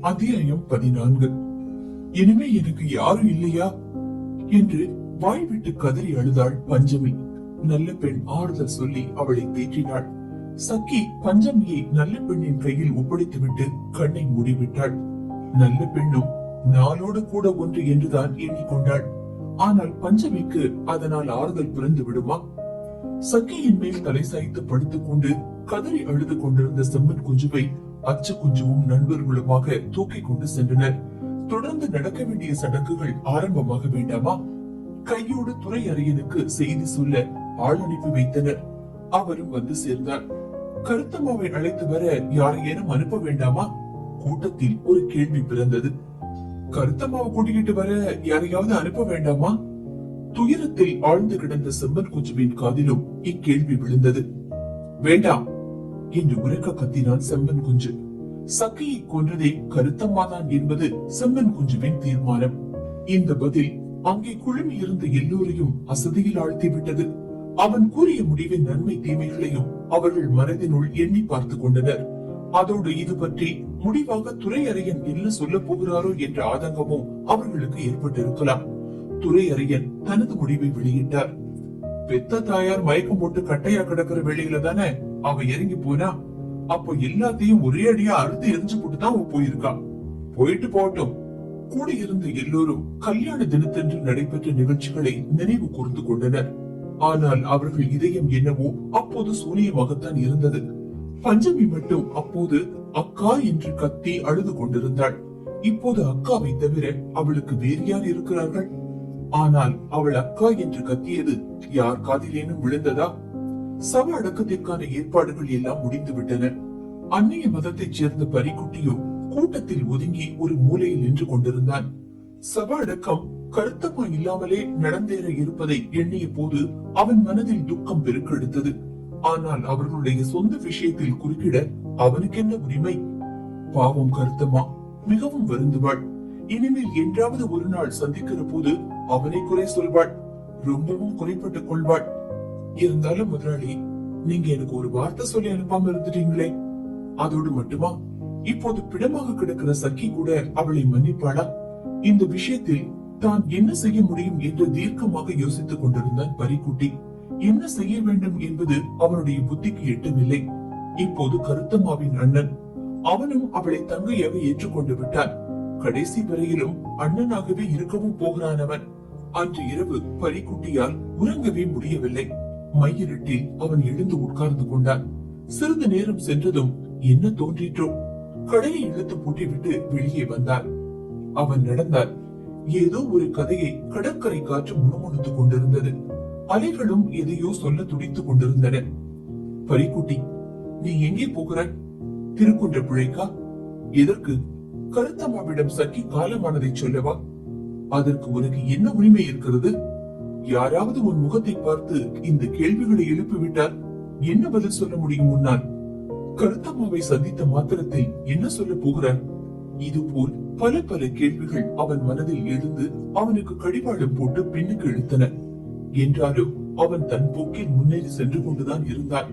அத்தியாயம் பதினான்கு. இனிமே எனக்கு யாரும் இல்லையா? என்று வாய் விட்டு கதறி அழுதாள் பஞ்சமி. நல்ல பெண் ஆறுதல் சொல்லி அவளை தேற்றினாள். சக்கி பஞ்சமியை நல்ல பெண்ணின் கையில் ஒப்படைத்துவிட்டு கண்ணை மூடிவிட்டாள். நல்ல பெண்ணும் நாளோடு கூட ஒன்று என்றுதான் எண்ணிக்கொண்டாள் ஆனால் பஞ்சமிக்கு அதனால் ஆறுதல் பிறந்து விடுமா? சக்கியின் மேல் தலை சாய்த்து படுத்துக் கொண்டு கதறி அழுது கொண்டிருந்த செம்மன் குஞ்சுவை அச்சு நண்பர்களுமாக தூக்கிக் கொண்டு சென்றனர். தொடர்ந்து நடக்க வேண்டிய சடங்குகள் ஆரம்பமாக வேண்டாமா? கையோடு துறை அறையனுக்கு செய்தி சொல்ல ஆள் அனுப்பி வைத்தனர். அவரும் வந்து சேர்ந்தார். கருத்தம்மாவை அழைத்து வர யாரையேனும் அனுப்ப வேண்டாமா? கூட்டத்தில் ஒரு கேள்வி பிறந்தது. கருத்தம்மாவை கூட்டிக்கிட்டு வர யாரையாவது அனுப்ப வேண்டாமா? துயரத்தில் ஆழ்ந்து கிடந்த செம்மன் குஞ்சுவின் காதிலும் இக்கேள்வி விழுந்தது. வேண்டாம் என்று உரக்க கத்தினான் செம்பன் குஞ்சு. சக்கையை கொன்றதே கருத்தம்மாதான் என்பது செம்பன் குஞ்சுவின் தீர்மானம். இந்த பதில் அங்கே குழுமி இருந்த எல்லோரையும் அசதியில் ஆழ்த்திவிட்டது. அவன் கூறிய முடிவின் நன்மை தீமைகளையும் அவர்கள் மனதினுள் எண்ணி பார்த்துக் கொண்டனர். அதோடு இது பற்றி முடிவாக துறையறையன் என்ன சொல்ல போகிறாரோ என்ற ஆதங்கமும் அவர்களுக்கு ஏற்பட்டிருக்கலாம். துறையறையன் தனது முடிவை வெளியிட்டார். பெத்த தாயார் மயக்கம் போட்டு கட்டையா கிடக்கிற வேளையில தானே அவ இறங்கி போனா அப்போ எல்லாத்தையும் ஒரே அடியா அறுத்து எரிஞ்சு போட்டு தான் அவ போயிருக்கா. போயிட்டு போகட்டும். கூட இருந்த எல்லோரும் கல்யாண தினத்தன்று நடைபெற்ற நிகழ்ச்சிகளை நினைவு கூர்ந்து கொண்டனர். ஆனால் அவர்கள் இதயம் என்னவோ அப்போது சூனியமாகத்தான் இருந்தது. பஞ்சமி மட்டும் அப்போது அக்கா என்று கத்தி அழுது கொண்டிருந்தாள். இப்போது அக்காவை தவிர அவளுக்கு வேறு யார் இருக்கிறார்கள்? ஆனால் அவள் அக்கா என்று கத்தியது யார் காதிலேனும் விழுந்ததா? சவ அடக்கத்திற்கான ஏற்பாடுகள் எல்லாம் முடிந்துவிட்டன. அந்நிய மதத்தைச் சேர்ந்த பரிக்குட்டியோ கூட்டத்தில் ஒதுங்கி ஒரு மூலையில் நின்று கொண்டிருந்தான். சவ அடக்கம் கருத்தமா இல்லாமலே நடந்தேற இருப்பதை எண்ணிய போது அவன் மனதில் துக்கம் பெருக்கெடுத்தது. ஆனால் அவர்களுடைய சொந்த விஷயத்தில் குறுக்கிட அவனுக்கு என்ன உரிமை? பாவம் கருத்தம்மா மிகவும் வருந்துவாள். இனிமேல் என்றாவது ஒரு நாள் சந்திக்கிற போது அவனை குறை சொல்வாள் ரொம்பவும் குறைப்பட்டுக் கொள்வாள். இருந்தாலும் முதலாளி நீங்க எனக்கு ஒரு வார்த்தை சொல்லி அனுப்பாம இருந்துட்டீங்களே. அதோடு மட்டுமா? இப்போது பிடமாக கிடக்கிற சக்கி கூட அவளை மன்னிப்பாளா? இந்த விஷயத்தில் தான் என்ன செய்ய முடியும் என்று தீர்க்கமாக யோசித்துக் கொண்டிருந்தான் பரிக்குட்டி. என்ன செய்ய வேண்டும் என்பது அவனுடைய புத்திக்கு எட்டவில்லை இப்போது கருத்தம்மாவின் அண்ணன் அவனும் அவளை தங்கையாக ஏற்றுக்கொண்டு விட்டான். கடைசி வரையிலும் அண்ணனாகவே இருக்கவும் போகிறான் அவன். அன்று இரவு பரிக்குட்டியால் உறங்கவே முடியவில்லை. மையிருட்டில் அவன் எழுந்து உட்கார்ந்து கொண்டான். சிறிது நேரம் சென்றதும் என்ன தோன்றிற்றோ? கடையை இழுத்து பூட்டிவிட்டு வெளியே வந்தான். அவன் நடந்தான். ஏதோ ஒரு கதையை கடற்கரை காற்று முணுமுணுத்துக் கொண்டிருந்தது. அலைகளும் எதையோ சொல்ல துடித்துக் கொண்டிருந்தன. பரிக்குட்டி நீ எங்கே போகிறாய்? திருக்குன்ற பிழைக்கா எதற்கு? கருத்தம்மாவிடம் சக்கி காலமானதை சொல்லவா? அதற்கு உனக்கு என்ன உரிமை இருக்கிறது? யாராவது உன் முகத்தை பார்த்து இந்த கேள்விகளை எழுப்பிவிட்டால் என்ன பதில் சொல்ல முடியும் உன்னால்? கருத்தம்மாவை சந்தித்த மாத்திரத்தில் என்ன சொல்ல போகிறாய்? இது போல் பல பல கேள்விகள் அவன் மனதில் எழுந்து அவனுக்கு கடிவாளம் போட்டு பின்னுக்கு இழுத்தன. என்றாலும் அவன் தன் போக்கில் முன்னேறி சென்று கொண்டுதான் இருந்தான்.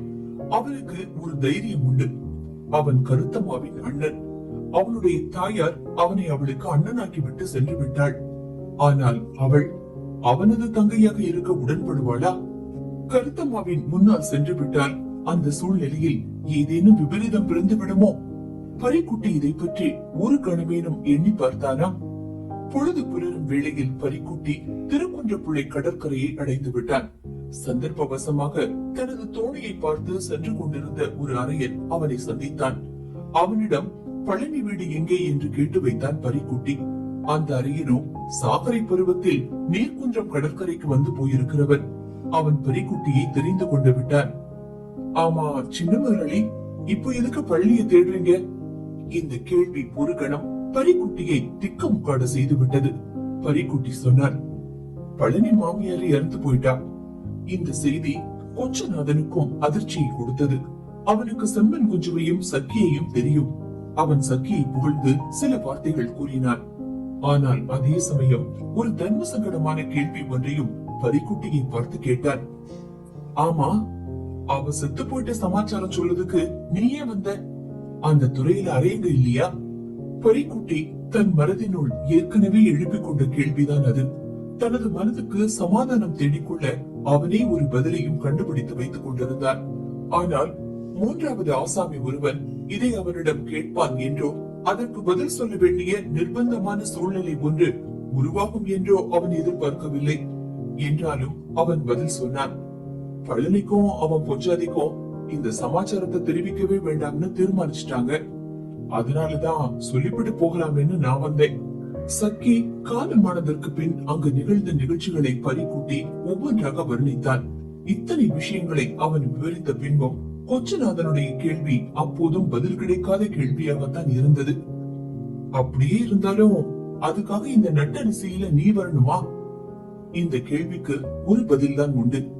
அவனுக்கு ஒரு தைரியம் உண்டு. அவன் கருத்தம்மாவின் அண்ணன். அவனுடைய தாயார் அவனை அவளுக்கு அண்ணனாக்கி விட்டு சென்று விட்டாள். ஆனால் அவள் அவனது தங்கையாக இருக்க உடன்படுவாளா? கருத்தம்மாவின் முன்னால் சென்று விட்டால் அந்த சூழ்நிலையில் ஏதேனும் விபரீதம் பிறந்து விடுமோ பரிக்குட்டி இதை பற்றி ஒரு கணமேனும் எண்ணி பார்த்தானா? பொழுது புலரும் வேளையில் பரிக்குட்டி திருக்குன்றப்புழை கடற்கரையை அடைந்து விட்டான் சந்தர்ப்பவசமாக தனது தோணியை பார்த்து சென்று கொண்டிருந்த ஒரு அறையில் அவனை சந்தித்தான். அவனிடம் பழனி வீடு எங்கே? என்று கேட்டு வைத்தான் பரிக்குட்டி. அந்த அறையனோ சாக்கரை பருவத்தில் நீர்குன்றம் கடற்கரைக்கு வந்து போயிருக்கிறவன் அவன் பெரிக்குட்டியை தெரிந்து கொண்டு விட்டான். ஆமா சின்ன முரளி இப்போ எதுக்கு பள்ளியை தேடுறீங்க? இந்த கேள்வி ஒரு கணம் பரிக்குட்டியை திக்கமுக்காட செய்து விட்டது. பரிக்குட்டி சொன்னார் பழனி மாமியார் இறந்து போயிட்டா? இந்த செய்தி கொச்சநாதனுக்கும் அதிர்ச்சியை கொடுத்தது. அவனுக்கு செம்மன் குஞ்சுவையும் சக்கியையும் தெரியும். அவன் சக்கியை புகழ்ந்து சில வார்த்தைகள் கூறினான். ஆனால் அதே சமயம் ஒரு தர்ம சங்கடமான கேள்வி ஒன்றையும் பரிக்குட்டியை பார்த்து கேட்டான் ஆமா அவ செத்து போயிட்ட சமாச்சாரம் சொல்றதுக்கு நீயே வந்த அந்த துறையில அறையங்க இல்லையா? பரிக்குட்டி தன் மனதினுள் ஏற்கனவே எழுப்பிக் கொண்ட கேள்விதான் அது. தனது மனதுக்கு சமாதானம் தேடிக்கொள்ள அவனே ஒரு பதிலையும் கண்டுபிடித்து வைத்துக் கொண்டிருந்தான் ஆனால் மூன்றாவது ஆசாமி ஒருவன் இதை அவனிடம் கேட்பான் என்றோ அதற்கு பதில் சொல்ல வேண்டிய நிர்பந்தமான சூழ்நிலை ஒன்று உருவாகும் என்றோ அவன் எதிர்பார்க்கவில்லை. என்றாலும் அவன் பதில் சொன்னான் பழனிக்கும் அவன் பொஞ்சாதிக்கும் இந்த சமாச்சாரத்தை தெரிவிக்கவே வேண்டாம்னு தீர்மானிச்சிட்டாங்க. அதனாலதான் சொல்லிவிட்டு போகலாமேன்னு நான் வந்தேன். சக்கி காலமானதற்கு பின் அங்கு நிகழ்ந்த நிகழ்ச்சிகளை பறிக்கூட்டி ஒவ்வொன்றாக வர்ணித்தான். இத்தனை விஷயங்களை அவன் விவரித்த பின்பும் கொச்சநாதனுடைய கேள்வி அப்போதும் பதில் கிடைக்காத கேள்வியாகத்தான் இருந்தது. அப்படியே இருந்தாலும் அதுக்காக இந்த நட்டரிசையில நீ வரணுமா? இந்த கேள்விக்கு ஒரு பதில்தான் உண்டு.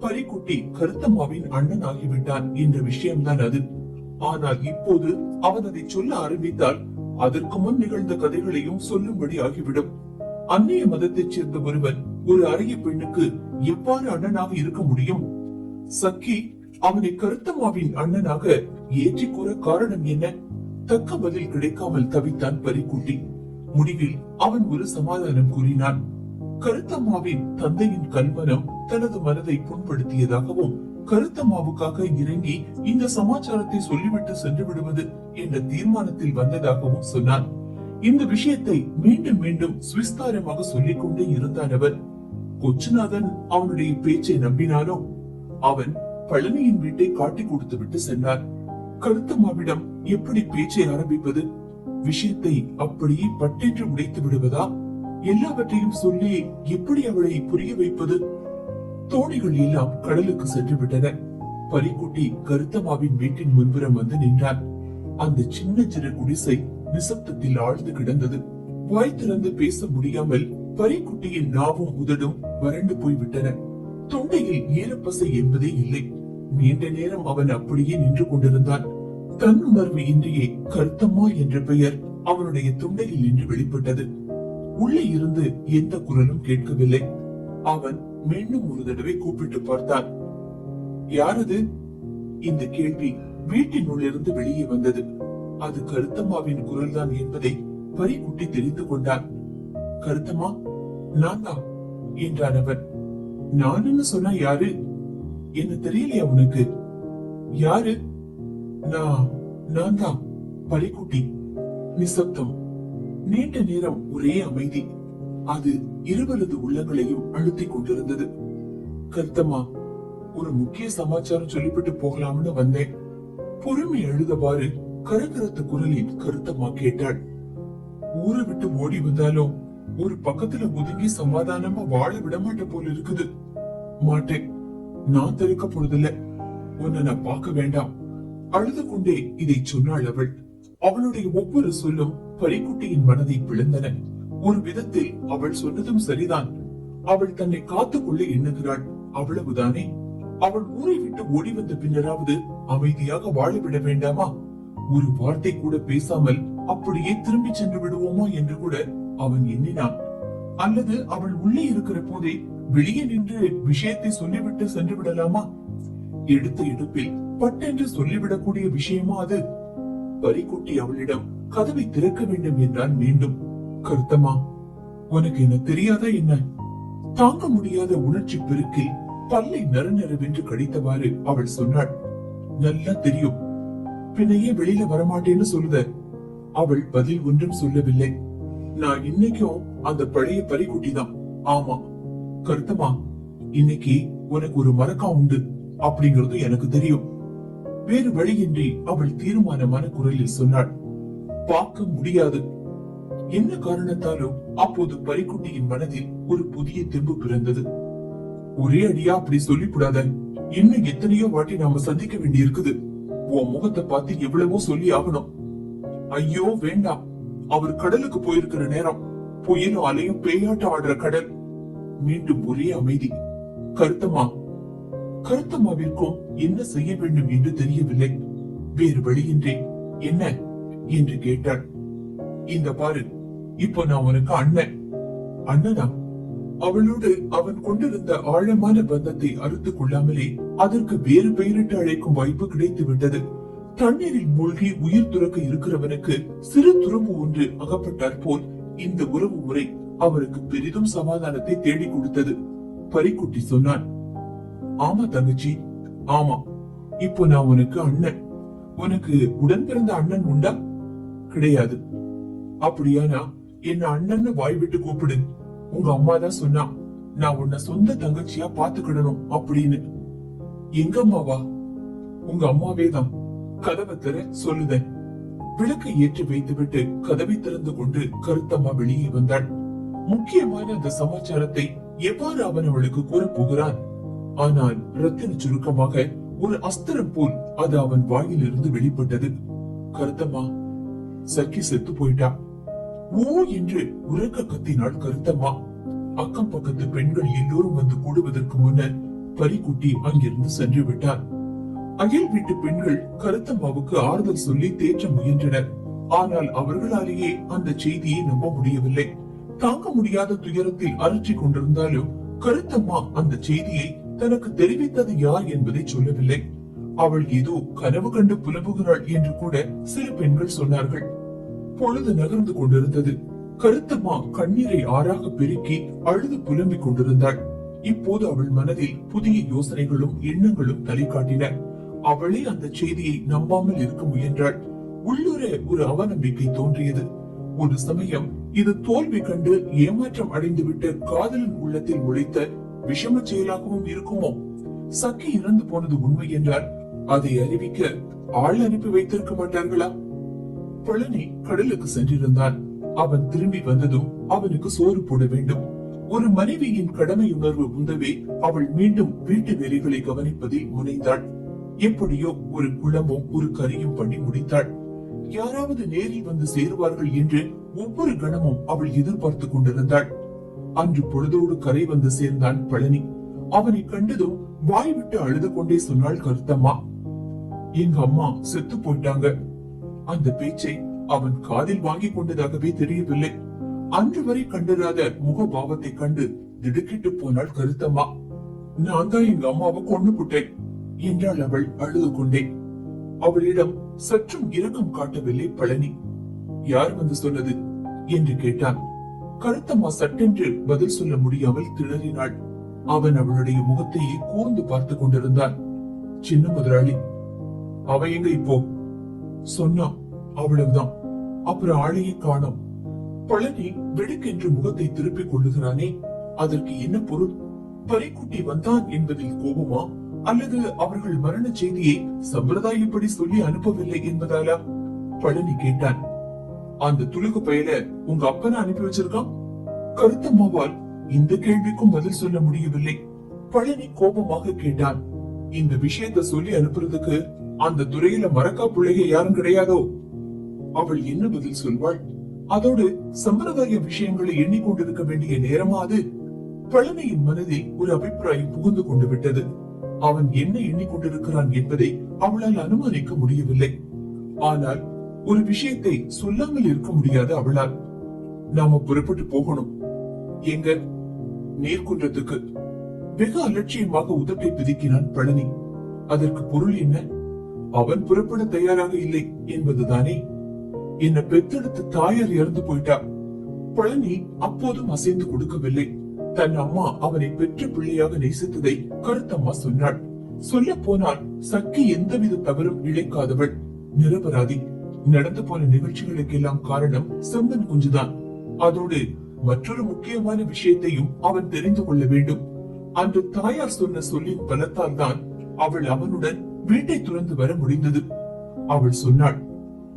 பரிக்குட்டி கருத்தம்மாவின் அண்ணன் ஆகிவிட்டான் என்ற விஷயம்தான் அது. ஆனால் இப்போது அவன் அதை சொல்ல ஆரம்பித்தால் அதற்கு முன் நிகழ்ந்த கதைகளையும் சொல்லும்படி ஆகிவிடும். அந்நிய மதத்தைச் சேர்ந்த ஒருவன் ஒரு அரிய பெண்ணுக்கு எவ்வாறு அண்ணனாக இருக்க முடியும்? சக்கி அவனை கருத்தம்மாவின் அண்ணனாக ஏற்றி கூற காரணம் என்ன? தக்க பதில் கிடைக்காமல் தவித்தான் பரிக்குட்டி முடிவில் அவன் ஒரு சமாதானம் கூறினான். கருத்தம்மாவின் தந்தையின் கல்வனம் தனது மனதை புண்படுத்தியதாகவும் கருத்தம்மாவுக்காக இறங்கி இந்த சமாச்சாரத்தை சொல்லிவிட்டு சென்று விடுவது என்ற தீர்மானத்தில் வந்ததாகவும் சொன்னான். இந்த விஷயத்தை மீண்டும் மீண்டும் சுவிஸ்தாரமாக சொல்லிக் கொண்டே இருந்தான் அவன் கொச்சுநாதன் அவனுடைய பேச்சை நம்பினானோ? அவன் பழனியின் வீட்டை காட்டி கொடுத்து விட்டு சென்றான் கருத்தம்மாவிடம் எப்படி பேச்சை ஆரம்பிப்பது? விஷயத்தை அப்படியே பட்டென்று உடைத்து விடுவதா? எல்லாவற்றையும் சொல்லி எப்படி அவளை புரிய வைப்பது? தோணிகள் எல்லாம் கடலுக்கு சென்று விட்டன. பரிக்குட்டி கருத்தமாவின் வீட்டின் முன்புறம் வந்து நின்றார். அந்த சின்ன சிறு குடிசை நிசப்தத்தில் ஆழ்ந்து கிடந்தது. வாய் திறந்து பேச முடியாமல் பரிக்குட்டியின் நாவும் உதடும் வறண்டு போய்விட்டன. தொண்டையில் ஈரப்பசை என்பதே இல்லை. நீண்ட நேரம் அவன் அப்படியே நின்று கொண்டிருந்தான். தன்னுணர்வு இன்றியே கருத்தம்மா என்ற பெயர் அவனுடைய தொண்டையில் நின்று வெளிப்பட்டது. உள்ளே இருந்து எந்த குரலும் கேட்கவில்லை. அவன் மீண்டும் ஒரு தடவை கூப்பிட்டு பார்த்தான். யாரது? இந்த கேள்வி வீட்டினுள்ளிருந்து வெளியே வந்தது. அது கருத்தம்மாவின் குரல்தான் என்பதை பறிக்குட்டி தெரிந்து கொண்டான். கருத்தம்மா நான் தான் என்றான் அவன். நானுன்னு சொன்னா யாரு? என்ன தெரியலையா உனக்கு? யாரு? நான் நான் தான். பரிக்குட்டி நிசப்தம். நீண்ட நேரம் ஒரே அமைதி. அது இருவரது உள்ளங்களையும் அழுத்திக் கொண்டிருந்தது. கருத்தம்மா ஒரு முக்கிய சமாச்சாரம் சொல்லிவிட்டு போகலாம்னு வந்தேன். பொறுமை எழுதவாறு கரகரத்த குரலில் கருத்தம்மா கேட்டாள். ஊரை விட்டு ஓடி வந்தாலும் ஒரு பக்கத்துல ஒதுங்கி சமாதானமா வாழ விட மாட்ட போல இருக்குது மாட்டேன். நான் தடுக்க போறதில்ல உன்னை நான் பார்க்க வேண்டாம். அழுது கொண்டே இதை சொன்னாள் அவள். அவளுடைய ஒவ்வொரு சொல்லும் பரிக்குட்டியின் மனதை பிளந்தன ஒரு விதத்தில் அவள் சொன்னதும் சரிதான். அவள் தன்னை காத்துக்கொள்ள எண்ணுகிறாள். அவ்வளவுதானே? அவள் ஊரை விட்டு ஓடி வந்த பின்னராவது அமைதியாக வாழ விட வேண்டாமா? ஒரு வார்த்தை கூட பேசாமல் அப்படியே திரும்பி சென்று விடுவோமா என்று கூட அவன் எண்ணினான். அல்லது அவள் உள்ளே இருக்கிற போதே வெளியே நின்று விஷயத்தை சொல்லிவிட்டு சென்று விடலாமா? எடுத்த எடுப்பில் பட்டென்று சொல்லிவிடக்கூடிய விஷயமா அது? பரிக்குட்டி அவளிடம் கதவை திறக்க வேண்டும் என்றான் மீண்டும். கருத்தமா உனக்கு என்ன தெரியாதா என்ன? தாங்க முடியாத உணர்ச்சி பெருக்கில் பல்லை நறுநறுவென்று கடித்தவாறு அவள் சொன்னாள். நல்லா தெரியும். பின்னையே வெளியில வரமாட்டேன்னு சொல்லுத. அவள் பதில் ஒன்றும் சொல்லவில்லை. நான் இன்னைக்கும் அந்த பழைய பறிக்குட்டி தான் ஆமா கருத்தமா? இன்னைக்கு உனக்கு ஒரு மறக்கா உண்டு அப்படிங்கிறது எனக்கு தெரியும். வேறு வழியின்றி அவள் தீர்மானமான குரலில் சொன்னாள் பார்க்க முடியாது. என்ன காரணத்தாலும் அப்போது பரிக்குட்டியின் மனதில் ஒரு புதிய தெம்பு பிறந்தது. ஒரே அடியா அப்படி சொல்லிவிடாத. இன்னும் எத்தனையோ வாட்டி நாம சந்திக்க வேண்டி இருக்குது உன் முகத்தை பார்த்து எவ்வளவோ சொல்லி ஆகணும். ஐயோ வேண்டாம். அவர் கடலுக்கு போயிருக்கிற நேரம். புயலும் அலையும் பேயாட்டம் ஆடுற கடல். மீண்டும் ஒரே அமைதி. கருத்தம்மா கருத்தம்மாவிற்கும் என்ன செய்ய வேண்டும் என்று தெரியவில்லை. வேறு வழியின்றி என்ன? என்று கேட்டாள். இந்த பாரு இப்போ நான் உனக்கு அண்ணன். அண்ணனா? அவளோடு அவன் கொண்டிருந்த ஆழமான பந்தத்தை அறுத்துக் கொள்ளாமலே அதற்கு வேறு பெயரிட்டு அழைக்கும் வாய்ப்பு கிடைத்து விட்டது. தண்ணீரில் மூழ்கி உயிர் துறக்க இருக்கிறவனுக்கு சிறு துரும்பு ஒன்று அகப்பட்டார் போல் இந்த உறவு முறை அவருக்கு பெரிதும் சமாதானத்தை தேடி கொடுத்தது. பரிக்குட்டி சொன்னான் ஆமா தங்கச்சி ஆமா இப்போ நான் உனக்கு அண்ணன். உனக்கு உடன் பிறந்த அண்ணன் உண்டா? கிடையாது. அப்படியானா என்ன அண்ணன்னு வாய் விட்டு கூப்பிடு. உங்க அம்மா தான் சொன்னா நான் உன்னை சொந்த தங்கச்சியா பாத்துக்கிடணும் அப்படின்னு. எங்க அம்மாவா உங்க அம்மாவே தான். கதவை தர சொல்லுதேன். விளக்கை ஏற்றி வைத்துவிட்டு கதவை திறந்து கொண்டு கருத்தம்மா வெளியே வந்தாள். முக்கியமான அந்த சமாச்சாரத்தை எவ்வாறு அவன் அவளுக்கு கூறப் போகிறான்? ஆனால் ரத்தின சுருக்கமாக ஒரு அஸ்திரம் போல் அது அவன் வாயிலிருந்து வெளிப்பட்டது. கருத்தம்மா சக்கி செத்து போயிட்டா? ஓ என்று உறக்க கத்தினாள் கருத்தம்மா. அக்கம் பக்கத்து பெண்கள் எல்லோரும் வந்து கூடுவதற்கு முன்னர் பரிக்குட்டி அங்கிருந்து சென்று விட்டார் அயல் வீட்டு பெண்கள் கருத்தம்மாவுக்கு ஆறுதல் சொல்லி தேற்ற முயன்றனர். ஆனால் அவர்களாலேயே அந்த செய்தியை நம்ப முடியவில்லை. தாங்க முடியாத துயரத்தில் அரற்றிக் கொண்டிருந்தாலும் கருத்தம்மா அந்த செய்தியை தனக்கு தெரிவித்தது யார் என்பதை சொல்லவில்லை. அவள் ஏதோ கனவு கண்டு புலம்புகிறாள் என்று கூட சில பெண்கள் சொன்னார்கள். பொழுது நகர்ந்து கொண்டிருந்தது. கருத்தம்மா கண்ணீரை ஆறாக பெருக்கி அழுது புலம்பிக் கொண்டிருந்தாள். இப்போது அவள் மனதில் புதிய யோசனைகளும் எண்ணங்களும் தலை காட்டின அவளே அந்த செய்தியை நம்பாமல் இருக்க முயன்றாள். உள்ளூரே ஒரு அவநம்பிக்கை தோன்றியது. ஒரு சமயம் இது தோல்வி கண்டு ஏமாற்றம் அடைந்துவிட்ட காதலின் உள்ளத்தில் உழைத்த விஷம செயலாகவும் இருக்குமோ? சக்கி இறந்து போனது உண்மை என்றால் அதை அறிவிக்க ஆள் அனுப்பி வைத்திருக்க மாட்டார்களா? பழனி கடலுக்கு சென்றிருந்தான். அவன் திரும்பி வந்ததும் அவனுக்கு சோறு போட வேண்டும். ஒரு மனைவியின் கடமை உணர்வு உந்தவே அவள் மீண்டும் வீட்டு வேலைகளை கவனிப்பதை முனைந்தாள். எப்படியோ ஒரு குளமும் ஒரு கரியும் பண்ணி முடித்தாள். யாராவது நேரில் வந்து சேருவார்கள் என்று ஒவ்வொரு கணமும் அவள் எதிர்பார்த்து கொண்டிருந்தாள். அன்று பொழுதோடு கரை வந்து சேர்ந்தான் பழனி. அவனை கண்டதும் வாய் விட்டு அழுது கொண்டே சொன்னாள் கருத்தம்மா. எங்க அம்மா செத்து போயிட்டாங்க. அந்த பேச்சை அவன் காதில் வாங்கி கொண்டதாகவே தெரியவில்லை. அன்று வரை கண்டிராத முகபாவத்தை கண்டு திடுக்கிட்டு போனாள் கருத்தம்மா. நான் தான் எங்க அம்மாவை கொண்டு புட்டேன் என்றாள் அவள் அழுது கொண்டே. அவளிடம் சற்றும் இரக்கம் காட்டவில்லை பழனி. யார் வந்து சொன்னது? என்று கேட்டான். கருத்தம்மா சட்டென்று பதில் சொல்ல முடியாமல் திணறினாள். அவன் அவளுடைய முகத்தையே கூர்ந்து பார்த்து கொண்டிருந்தான். சின்ன முதலாளி அவ எங்க இப்போ? சொன்னா அவ்வளவுதான். அப்புறம் ஆளையே காணோம். பழனி வெடுக்கென்று முகத்தை திருப்பிக் கொள்ளுகிறானே அதற்கு என்ன பொருள்? பறிக்குட்டி வந்தான் என்பதில் கோபமா? அல்லது அவர்கள் மரண செய்தியை சம்பிரதாயப்படி சொல்லி அனுப்பவில்லை என்பதாலா பழனி கேட்டான். அந்த துளுக்கு பயில உங்க அப்பனை அனுப்பி வச்சிருக்கான்? கருத்தம்மாவால் இந்த கேள்விக்கும் பதில் சொல்ல முடியவில்லை. பழனி கோபமாக கேட்டான். இந்த விஷயத்த சொல்லி அனுப்புறதுக்கு அந்த துறையில மறக்கா பிள்ளைக யாரும் கிடையாதோ? அவள் என்ன பதில் சொல்வாள்? அதோடு சம்பிரதாய விஷயங்களை எண்ணிக்கொண்டிருக்க வேண்டிய நேரமா அது பழனியின் மனதில் ஒரு அபிப்பிராயம் புகுந்து கொண்டு விட்டது. அவன் என்ன எண்ணிக்கொண்டிருக்கிறான் என்பதை அவளால் அனுமானிக்க முடியவில்லை. ஆனால் ஒரு விஷயத்தை சொல்லாமல் இருக்க முடியாது அவளால். நாம புறப்பட்டு போகணும். எங்க? நீர்க்குன்றத்துக்கு வெகு அலட்சியமாக உதட்டை பிதுக்கினான் பழனி. அதற்கு பொருள் என்ன? அவன் புறப்பட தயாராக இல்லை என்பதுதானே? என்ன பெத்தெடுத்து தாயார் இறந்து போயிட்டா? பழனி அப்போதும் அசைந்து கொடுக்கவில்லை. தன் அம்மா அவனை பெற்ற பிள்ளையாக நேசித்ததை கருத்தம்மா சொன்னாள். சொல்ல போனால் சக்கி எந்தவித தவறும் இழைக்காதவள். நிரபராதி. நடந்து போன நிகழ்ச்சிகளுக்கெல்லாம் காரணம் சந்தன் குஞ்சுதான். அதோடு மற்றொரு முக்கியமான விஷயத்தையும் அவன் தெரிந்து கொள்ள வேண்டும். அன்று தாயார் சொன்ன சொல்லின் பலத்தால் தான் அவள் அவனுடன் வீட்டை துறந்து வர முடிந்தது. அவள் சொன்னாள்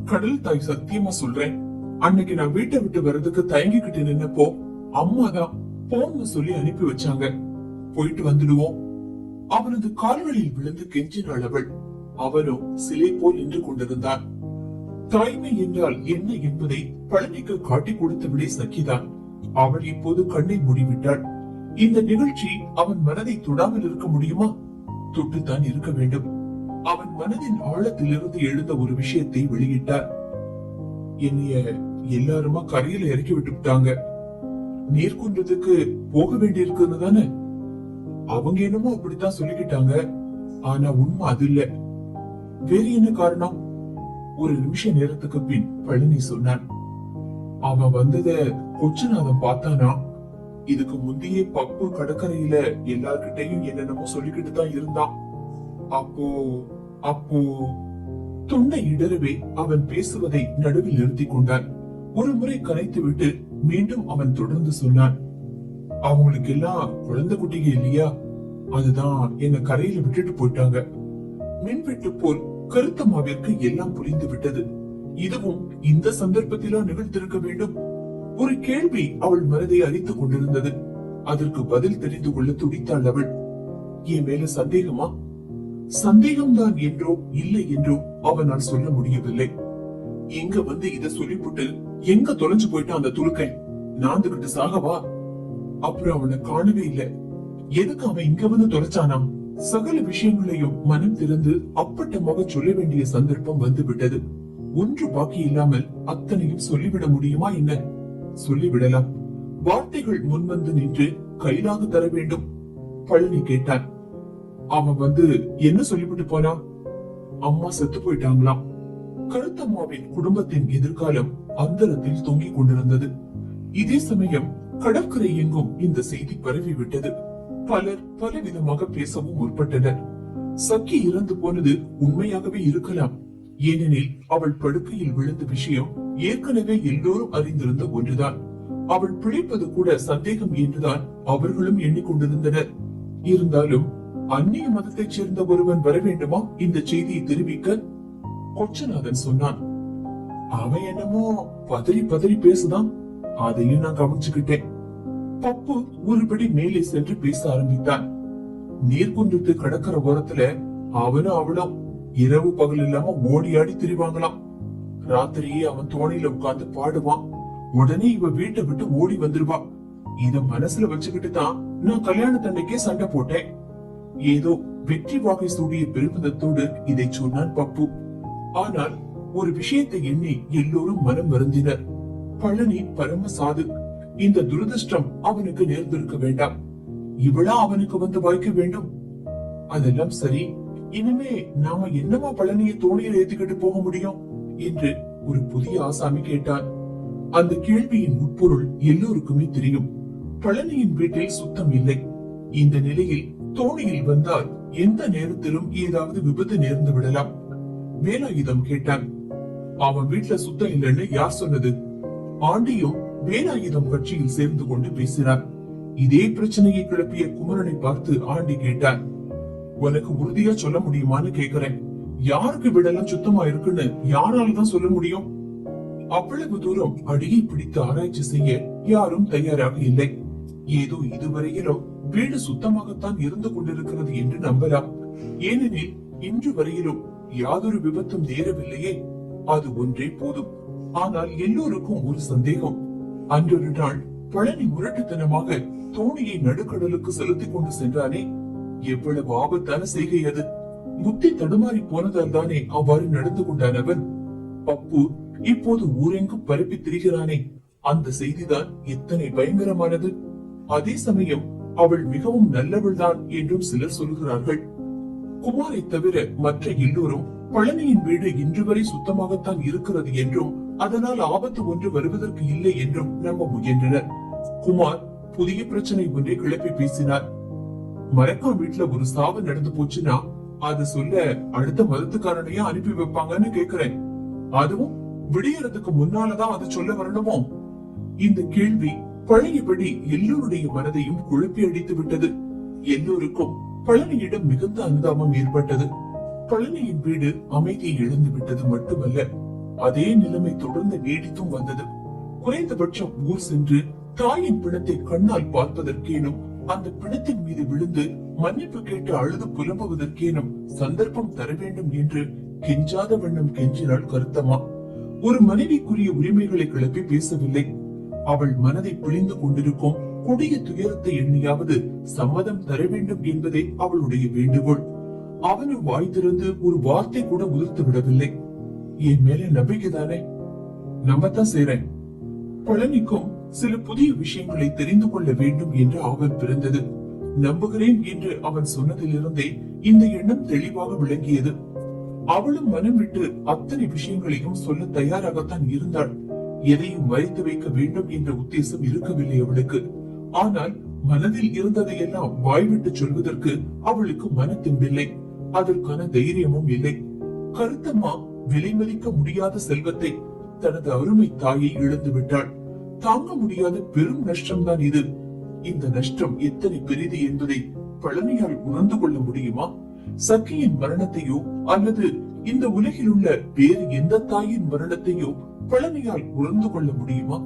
கடல் தாய் சத்தியமா சொல்றேன். அன்னைக்கு நான் வீட்டை விட்டு வர்றதுக்கு தயங்கிக்கிட்டு நின்னப்போ அம்மா தான் போன்னு சொல்லி அனுப்பி வச்சாங்க. போயிட்டு வந்துடுவோம். அவனது கால்களில் விழுந்து கெஞ்சினாள் அவள் அவரும் சிலை போல் நின்று கொண்டிருந்தான். தாய்மை என்றால் என்ன என்பதை பழனிக்கு காட்டி கொடுத்தவளே சக்கிதான் அவள் இப்போது கண்ணை மூடிவிட்டாள். இந்த நிகழ்ச்சி அவன் மனதை தொடாமல் இருக்க முடியுமா? தொட்டுத்தான் இருக்க வேண்டும். அவன் மனதின் ஆழத்திலிருந்து எழுந்த ஒரு விஷயத்தை வெளியிட்டார். என்னைய எல்லாருமா கரையில இறக்கி விட்டு விட்டாங்க நீர்க்குன்றத்துக்கு போக வேண்டியிருக்குன்னு தானே அவங்க என்னமோ அப்படித்தான் சொல்லிக்கிட்டாங்க. ஆனா உண்மை அது இல்ல. வேற என்ன காரணம்? ஒரு நிமிஷ நேரத்துக்கு பின் பழனி சொன்னான். அவன் வந்தத கொச்சநாதன் பார்த்தானா? இதுக்கு முந்தைய பப்பு கடற்கரையில எல்லார்கிட்டையும் என்னென்னமோ சொல்லிக்கிட்டு தான் இருந்தான். அப்போ அப்போ தொண்டை இடரவே அவன் பேசுவதை நடுவில் நிறுத்தி கொண்டான். ஒரு முறை கரைத்து விட்டு மீண்டும் அவன் தொடர்ந்து சொன்னான் அவங்களுக்கு எல்லாம் குழந்தை குட்டிங்க இல்லையா? அதுதான் என்ன கரையில விட்டுட்டு போயிட்டாங்க. மின்வெட்டு போல் கருத்தம்மாவிற்கு எல்லாம் புரிந்து விட்டது. இதுவும் இந்த சந்தர்ப்பத்திலா நிகழ்ந்திருக்க வேண்டும்? ஒரு கேள்வி அவள் மனதை அரித்துக் கொண்டிருந்தது. அதற்கு பதில் தெரிந்து கொள்ள துடித்தாள் அவள். என் மேல சந்தேகமா? சந்தேகம்தான் என்றோ இல்லை என்றோ அவனால் சொல்ல முடியவில்லை. எங்க வந்து இதை சொல்லிவிட்டு எங்க தொலைஞ்சு போயிட்டான் அந்த துலுக்கை நாந்துகிட்டு சாகவா? அப்புறம் அவனை காணவே இல்ல. எதுக்கு அவன் இங்க வந்து தொலைச்சானாம்? சகல விஷயங்களையும் மனம் திறந்து அப்பட்டமாக சொல்ல வேண்டிய சந்தர்ப்பம் வந்து விட்டது ஒன்று பாக்கி இல்லாமல் அத்தனையும் சொல்லிவிட முடியுமா என்ன? சொல்லிவிடலாம். வார்த்தைகள் முன்வந்து நின்று கைதாக தர வேண்டும். பழனி கேட்டான். அவன் வந்து என்ன சொல்லிவிட்டு போனா? அம்மா செத்து போயிட்டாங்களாம். கருத்தம்மாவின் குடும்பத்தின் எதிர்காலம் அந்தரத்தில் தொங்கிக் கொண்டிருந்தது இதே சமயம் கடற்கரை எங்கும் இந்த செய்தி பரவி விட்டது பலர் பலவிதமாக பேசவும் முற்பட்டனர். சக்கி இறந்து போனது உண்மையாகவே இருக்கலாம். ஏனெனில் அவள் படுக்கையில் விழுந்த விஷயம் ஏற்கனவே எல்லோரும் அறிந்திருந்த ஒன்றுதான். அவள் பிழைப்பது கூட சந்தேகம் என்றுதான் அவர்களும் எண்ணிக்கொண்டிருந்தனர். இருந்தாலும் அந்நிய மதத்தைச் சேர்ந்த ஒருவன் வர வேண்டுமா இந்த செய்தியை தெரிவிக்க கொச்சநாதன் சொன்னான். அவன் என்னமோ பதறி பதறி பேசுதான். அதையும் நான் கவனிச்சுக்கிட்டேன். பப்பு ஒருபடி மேலே சென்று பேச ஆரம்பித்தான். நீர்க்குன்றத்து கடற்கரை ஓரத்துல அவனும் அவளும் இரவு பகல் இல்லாம ஓடி ஆடி திரிவாங்களாம். ராத்திரியே அவன் தோணியில உட்கார்ந்து பாடுவான். உடனே இவ வீட்டை விட்டு ஓடி வந்துருவா. இத மனசுல வச்சுக்கிட்டு தான் நான் கல்யாணத்தன்னைக்கே சண்டை போட்டேன். ஏதோ வெற்றி வாகை சூடிய பெருமிதத்தோடு இதை சொன்னான் பப்பு. ஆனால் ஒரு விஷயத்தை எண்ணி எல்லோரும் மனம் வருந்தினர். பழனி பரம சாது இந்த துரதிருஷ்டம் அவனுக்கு நேர்ந்திருக்க வேண்டாம். இவளா அவனுக்கு வந்து வாய்க்க வேண்டும். அதெல்லாம் சரி இனிமே நாம என்னவா பழனியை தோணியில் ஏத்துக்கிட்டு போக முடியும்? என்று ஒரு புதிய ஆசாமி கேட்டார் அந்த கேள்வியின் உட்பொருள் எல்லோருக்குமே தெரியும். பழனியின் வீட்டில் சுத்தம் இல்லை. இந்த நிலையில் தோணியில் வந்தால் எந்த நேரத்திலும் ஏதாவது விபத்து நேர்ந்து விடலாம். வேலாயுதம் கேட்டான். அவன் வீட்டுல சுத்தம் இல்லைன்னு யார் சொன்னது? ஆண்டியும் வேலாயுதம் கட்சியில் சேர்ந்து கொண்டு பேசினார் இதே பிரச்சனையை கிளப்பிய குமரனை பார்த்து ஆண்டி கேட்டார் உனக்கு உறுதியா சொல்ல முடியுமான்னு கேக்குறேன். யாருக்கு விடலாம் சுத்தமா இருக்குன்னு யாரால தான் சொல்ல முடியும்? அவ்வளவு தூரம் அடியை பிடித்து ஆராய்ச்சி செய்ய யாரும் தயாராக இல்லை. ஏதோ இதுவரையிலும் வீடு சுத்தமாகத்தான் இருந்து கொண்டிருக்கிறது என்று நம்பலாம். ஏனெனில் இன்று வரையிலும் யாதொரு விபத்தும் நேரவில்லையே. அது ஒன்றே போதும். ஆனால் எல்லோருக்கும் ஒரு சந்தேகம். அன்றொரு நாள் பழனி முரட்டுத்தனமாக தோணியை நடுக்கடலுக்கு செலுத்திக் கொண்டு சென்றானே. எவ்வளவு ஆபத்தான செய்கை அது. புத்தி தடுமாறி போனதால் தானே அவ்வாறு நடந்து கொண்டான் அவன். பப்பு இப்போது ஊரெங்கும் பரப்பி திரிகிறானே. அந்த செய்திதான் எத்தனை பயங்கரமானது. அதே சமயம் அவள் மிகவும் நல்லவள்தான் என்றும் சிலர் சொல்கிறார்கள். குமாரை தவிர மற்ற எல்லோரும் பழனியின் வீடு இன்று வரை சுத்தமாகத்தான் இருக்கிறது என்றும் அதனால் ஆபத்து ஒன்று வருவதற்கு இல்லை என்றும் நம்ப முயன்றனர். குமார் புதிய பிரச்சனை ஒன்றை கிளப்பி பேசினார். மரக்கா வீட்டுல ஒரு சாவு நடந்து போச்சுன்னா அது சொல்ல அடுத்த மதத்துக்காரனையே அனுப்பி வைப்பாங்கன்னு கேக்குறேன். அதுவும் விடியறதுக்கு முன்னாலதான் அது சொல்ல வரணுமோ? இந்த கேள்வி பழையபடி எல்லோருடைய மனதையும் குழப்பி அடித்து விட்டது எல்லோருக்கும் பழனியிடம் மிகுந்த அனுதாபம் ஏற்பட்டது. பழனியின் வீடு அமைதியை இழந்து விட்டது மட்டுமல்ல அதே நிலைமை தொடர்ந்து நீடித்தும் வந்தது. குறைந்தபட்சம் ஊர் சென்று தாயின் பிணத்தை கண்ணால் பார்ப்பதற்கேனும் அந்த பிணத்தின் மீது விழுந்து மன்னிப்பு கேட்டு அழுது புலம்புவதற்கேனும் சந்தர்ப்பம் தர வேண்டும் என்று கெஞ்சாத வண்ணம் கெஞ்சினாள் கருத்தம்மா. ஒரு மனைவிக்குரிய உரிமைகளை கிளப்பி பேசவில்லை. அவள் மனதை பிழிந்து கொண்டிருக்கும் கொடிய துயரத்தை எண்ணியாவது சம்மதம் தர வேண்டும் என்பதே அவளுடைய வேண்டுகோள். அவனும் வாய் திறந்து ஒரு வார்த்தை கூட உதிர்த்து விடவில்லை. என் மேல நம்பிக்கை தானே? நம்பத்தான் செய்றேன். பழனிக்கும் சில புதிய விஷயங்களை தெரிந்து கொள்ள வேண்டும் என்று அவர் பிறந்தது. நம்புகிறேன் என்று அவன் சொன்னதிலிருந்தே இந்த எண்ணம் தெளிவாக விளங்கியது. அவளும் மனம் விட்டு அத்தனை விஷயங்களையும் சொல்ல தயாராகத்தான் இருந்தாள். எதையும் மறைத்து வைக்க வேண்டும் என்ற உத்தேசம் இருக்கவில்லை அவளுக்கு. ஆனால் மனதில் இருந்ததையெல்லாம் வாய்விட்டு சொல்வதற்கு அவளுக்கு மன திம்பில்லை அதற்கான தைரியமும் இல்லை. கருத்தம்மா விலைமதிக்க முடியாத செல்வத்தை தனது அருமை தாயை இழந்து விட்டாள். தாங்க முடியாத பெரும் நஷ்டம்தான் இது. இந்த நஷ்டம் எத்தனை பெரிது என்பதை பழனியால் உணர்ந்து கொள்ள முடியுமா? சக்கியின் மரணத்தையோ அல்லது இந்த உலகில் உள்ள வேறு எந்த தாயின் மரணத்தையோ பழனியால் உணர்ந்து கொள்ள முடியுமா?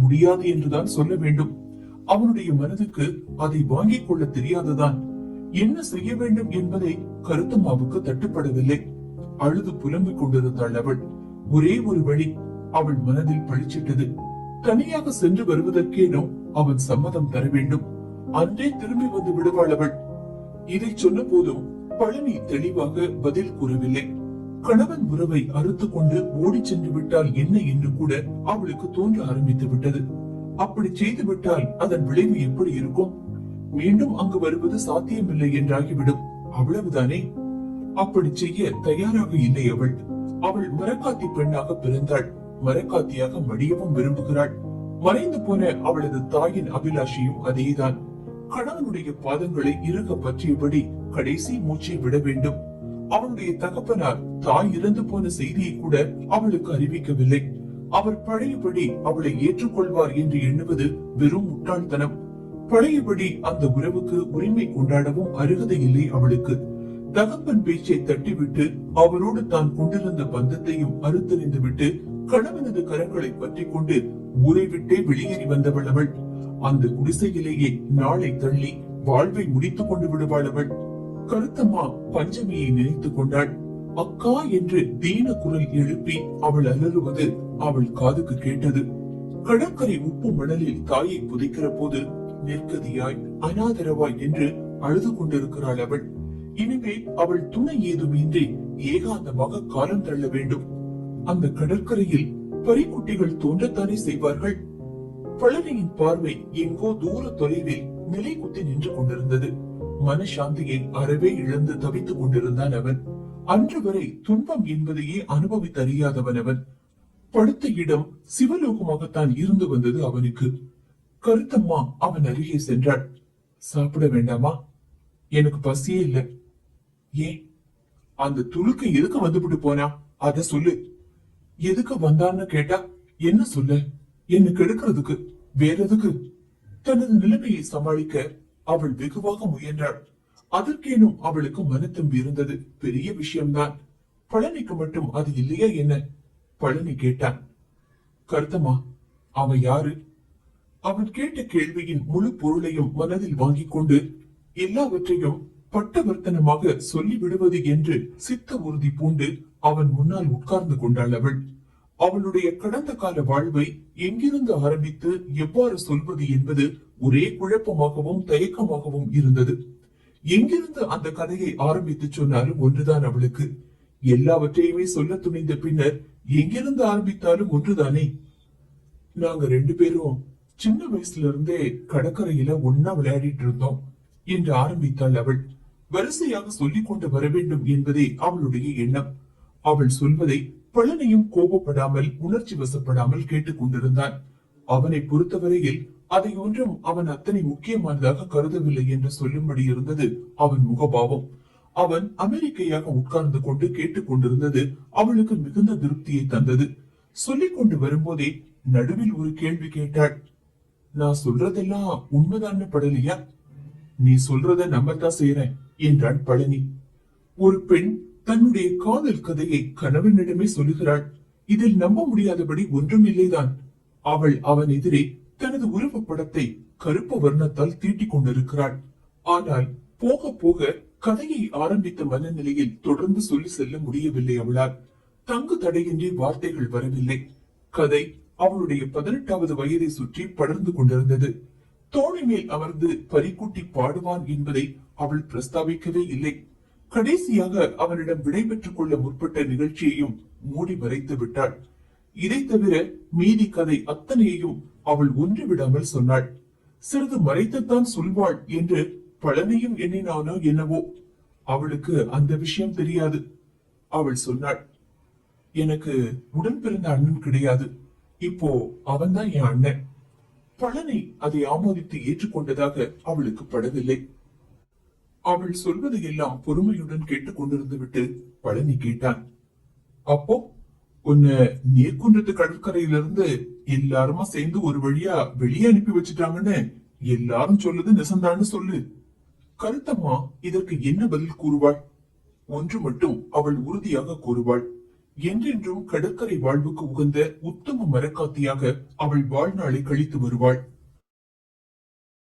முடியாது என்றுதான் சொல்ல வேண்டும். அவனுடைய மனதுக்கு அதை வாங்கிக் கொள்ள தெரியாததான். என்ன செய்ய வேண்டும் என்பதை கருத்தம்மாவுக்கு தட்டுப்படவில்லை. அழுது புலம்பிக் கொண்டிருந்தாள் அவள். ஒரே ஒரு வழி அவள் மனதில் பழிச்சிட்டது. தனியாக சென்று வருவதற்கேனோ அவன் சம்மதம் தர வேண்டும். அன்றே திரும்பி வந்து விடுவாள் அவள். இதை சொன்ன போதும் பழனி தெளிவாக பதில் கூறவில்லை. கணவன் உறவை அறுத்து கொண்டு ஓடி சென்று விட்டால் என்ன என்று கூட அவளுக்கு தோன்ற ஆரம்பித்து விட்டது. அப்படி செய்து விட்டால் அதன் விளைவு எப்படி இருக்கும்? மீண்டும் அங்கு வருவது சாத்தியமில்லை என்றாகிவிடும். அவ்வளவுதானே? அப்படி செய்ய தயாராக இல்லை அவள். அவள் மரக்காத்தி பெண்ணாக பிறந்தாள். மரக்காத்தியாக மடியவும் விரும்புகிறாள். மறைந்து போன அவளது தாயின் அபிலாஷையும் அதேதான். கணவனுடைய பாதங்களை இறுக பற்றியபடி கடைசி மூச்சை விட வேண்டும். அவனுடைய தகப்பனார் தாய் இறந்து போன செய்தியை கூட அவளுக்கு அறிவிக்கவில்லை. அவர் பழையபடி அவளை ஏற்றுக்கொள்வார் என்று எண்ணுவது வெறும் முட்டாள்தனம். பழையபடி அந்த உறவுக்கு உரிமை கொண்டாடவும் அருகதை இல்லை அவளுக்கு. தகப்பன் பேச்சை தட்டிவிட்டு அவரோடு தான் கொண்டிருந்த பந்தத்தையும் அறுத்தறிந்து விட்டு கணவனது கரங்களை பற்றி கொண்டு ஊரை விட்டே வெளியேறி வந்தவள் அவள். அந்த குடிசையிலேயே நாளை தள்ளி வாழ்வை முடித்துக் கொண்டு விடுவாள் அவள். கருத்தம்மா பஞ்சமியை நினைத்துக் கொண்டாள். அக்கா என்று தீன குரல் எழுப்பி அவள் அலறுவது அவள் காதுக்கு கேட்டது. கடற்கரை உப்பு மணலில் தாயை புதைக்கிற போது நிற்கதியாய் அனாதரவாய் என்று அழுது கொண்டிருக்கிறாள் அவள். இனிமேல் அவள் துணை ஏதுமின்றி ஏகாந்தமாக காலம் தள்ள வேண்டும். அந்த கடற்கரையில் பறிக்குட்டிகள் தோன்றத்தானே செய்வார்கள். பழனியின் பார்வை எங்கோ தூர தொலைவில் நிலை குத்தி நின்று கொண்டிருந்தது. மனசாந்தியை அறவே இழந்து தவித்துக் கொண்டிருந்தான் அவன். அன்று வரை துன்பம் என்பதையே அனுபவித்தறியாதவன் அவன். படுத்த இடம் சிவலோகமாகத்தான் இருந்து வந்தது அவனுக்கு. கருத்தம்மா அவன் அருகே சென்றாள். சாப்பிட வேண்டாமா? எனக்கு பசியே இல்ல. ஏன் அந்த துளுக்கு எதுக்கு வந்துபிட்டு போனா? அத சொல்லு. எதுக்கு வந்தான்னு கேட்டா என்ன சொல்ல? என்ன கெடுக்கிறதுக்கு வேற எதுக்கு தனது நிலைமையை சமாளிக்க அவள் வெகுவாக முயன்றாள். அதற்கேனும் அவளுக்கு மனத்தம்பி இருந்தது. பெரிய விஷயம்தான். பழனிக்கு மட்டும் அது இல்லையா என்ன? பழனி கேட்டான். கருத்தமா அவன் யாரு? அவன் கேட்ட கேள்வியின் முழு பொருளையும் மனதில் வாங்கிக் கொண்டு எல்லாவற்றையும் பட்டவர்த்தனமாக சொல்லி விடுவது என்று சித்த உறுதி பூண்டு அவன் முன்னால் உட்கார்ந்து கொண்டாள் அவள். அவளுடைய கடந்த கால வாழ்வை எங்கிருந்து ஆரம்பித்து எவ்வாறு சொல்வது என்பது ஒரே குழப்பமாகவும் தயக்கமாகவும் இருந்தது. எங்கிருந்து அந்த கதையை ஆரம்பித்து சொன்னாலும் ஒன்றுதான் அவளுக்கு. எல்லாவற்றையுமே சொல்ல துணிந்த பின்னர் எங்கிருந்து ஆரம்பித்தாலும் ஒன்றுதானே. நாங்க ரெண்டு பேரும் சின்ன வயசுல இருந்தே கடற்கரையில ஒன்னா விளையாடிட்டு இருந்தோம் என்று ஆரம்பித்தாள் அவள். வரிசையாக சொல்லிக் கொண்டு வர வேண்டும் என்பதே அவளுடைய எண்ணம். அவள் சொல்வதை பழனியும் கோபப்படாமல் உணர்ச்சி வசப்படாமல் கேட்டுக் கொண்டிருந்தான் அவனை பொறுத்தவரையில் அதை ஒன்றும் அவன் அத்தனை முக்கியமானதாக கருதவில்லை என்று சொல்லும்படி இருந்தது அவன் முகபாவம். அவன் அமெரிக்கையாக உட்கார்ந்து கொண்டு கேட்டுக் கொண்டிருந்தது அவளுக்கு மிகுந்த திருப்தியை தந்தது. சொல்லிக் கொண்டு வரும்போதே நடுவில் ஒரு கேள்வி கேட்டாள். நான் சொல்றதெல்லாம் உண்மைதான்னு படலையா? நீ சொல்றத நம்பத்தான் செய்யறேன் என்றான் பழனி. ஒரு பெண் தன்னுடைய காதல் கதையை கணவனிடமே சொல்லுகிறாள். இதில் நம்ப முடியாதபடி ஒன்றும் இல்லைதான். அவள் அவன் எதிரே தனது உருவ படத்தை கருப்பு வர்ணத்தால் தீட்டிக் கொண்டிருக்கிறாள். ஆனால் போக போக கதையை ஆரம்பித்த மனநிலையில் தொடர்ந்து சொல்லி செல்ல முடியவில்லை அவளால். தங்கு தடையின்றி வார்த்தைகள் வரவில்லை. கதை அவளுடைய பதினெட்டாவது வயதை சுற்றி படர்ந்து கொண்டிருந்தது. தோழி மேல் அமர்ந்து பறிக்குட்டி பாடுவான் என்பதை அவள் பிரஸ்தாபிக்கவே இல்லை. கடைசியாக அவனிடம் விடைபெற்றுக் கொள்ள முற்பட்ட நிகழ்ச்சியையும் மூடி மறைத்து விட்டாள். இதை தவிர மீதி கதை அத்தனையையும் அவள் ஒன்று விடாமல் சொன்னாள். சிறிது மறைத்துத்தான் சொல்வாள் என்று பழனையும் எண்ணினானோ என்னவோ. அவளுக்கு அந்த விஷயம் தெரியாது. அவள் சொன்னாள் எனக்கு உடன் பிறந்த அண்ணன் கிடையாது. இப்போ அவன்தான் என் அண்ணன். பழனி அதை ஆமோதித்து ஏற்றுக்கொண்டதாக அவளுக்கு படவில்லை. அவள் சொல்வதையெல்லாம் பொறுமையுடன் கேட்டுக் கொண்டிருந்து விட்டு பழனி கேட்டான். அப்போ உன்னை நேர்குன்றத்து கடற்கரையிலிருந்து எல்லாருமா சேர்ந்து ஒரு வழியா வெளியே அனுப்பி வச்சுட்டாங்கன்னு எல்லாரும் சொல்லுது நெசந்தான்னு சொல்லு. கருத்தம்மா இதற்கு என்ன பதில் கூறுவாள்? ஒன்று மட்டும் அவள் உறுதியாக கூறுவாள். என்றென்றும் கடற்கரை வாழ்வுக்கு உகந்த உத்தம மரக்காத்தியாக அவள் வாழ்நாளை கழித்து வருவாள்.